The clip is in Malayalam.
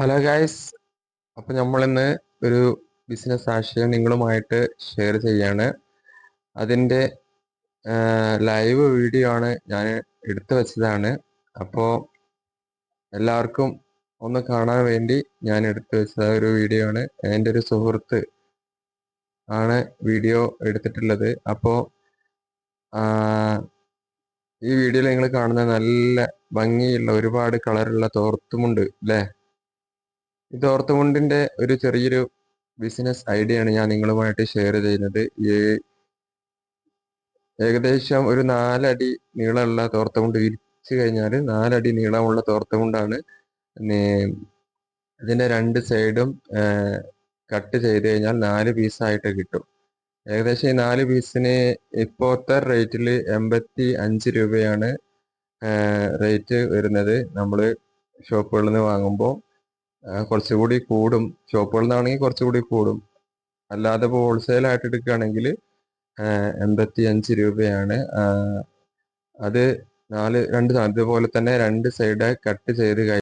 ഹലോ ഗായ്സ് അപ്പോൾ നമ്മളിന്ന് ഒരു ബിസിനസ് ആശയം നിങ്ങളുമായിട്ട് ഷെയർ ചെയ്യാണ്. അതിന്റെ ലൈവ് വീഡിയോ ആണ് ഞാൻ എടുത്തു വെച്ചതാണ്. അപ്പോൾ എല്ലാവർക്കും ഒന്ന് കാണാൻ വേണ്ടി ഞാൻ എടുത്തു വെച്ച ഒരു വീഡിയോ ആണ്. എന്റെ ഒരു സുഹൃത്ത് ആണ് വീഡിയോ എടുത്തിട്ടുള്ളത്. അപ്പോൾ ഈ വീഡിയോയിൽ നിങ്ങൾ കാണുന്ന നല്ല ഭംഗിയുള്ള ഒരുപാട് കളറുള്ള തോർത്തുമുണ്ട് അല്ലേ ഈ ഓർത്തുമുണ്ടിന്റെ ഒരു ചെറിയൊരു ബിസിനസ് ഐഡിയ ആണ് ഞാൻ നിങ്ങളുമായിട്ട് ഷെയർ ചെയ്യുന്നത്. ഏകദേശം ഒരു നാലടി നീളമുള്ള തോർത്തുമുണ്ട് വിരിച്ചു കഴിഞ്ഞാൽ നാലടി നീളമുള്ള തോർത്തുമുണ്ടാണ് ഇതിന്റെ രണ്ട് സൈഡും കട്ട് ചെയ്ത് കഴിഞ്ഞാൽ നാല് പീസായിട്ട് കിട്ടും. ഏകദേശം ഈ നാല് പീസിന് ഇപ്പോഴത്തെ റേറ്റിൽ എൺപത്തി അഞ്ച് രൂപയാണ് റേറ്റ് വരുന്നത്. നമ്മൾ ഷോപ്പുകളിൽ നിന്ന് വാങ്ങുമ്പോൾ കുറച്ചുകൂടി കൂടും. ഷോപ്പുകളിൽ നിന്നാണെങ്കിൽ കുറച്ചുകൂടി കൂടും. അല്ലാതെ ഇപ്പോൾ ഹോൾസെയിൽ ആയിട്ട് എടുക്കുകയാണെങ്കിൽ എൺപത്തി അഞ്ച് രൂപയാണ്. അത് നാല് രണ്ട് അതുപോലെ തന്നെ രണ്ട് സൈഡ് കട്ട് ചെയ്ത്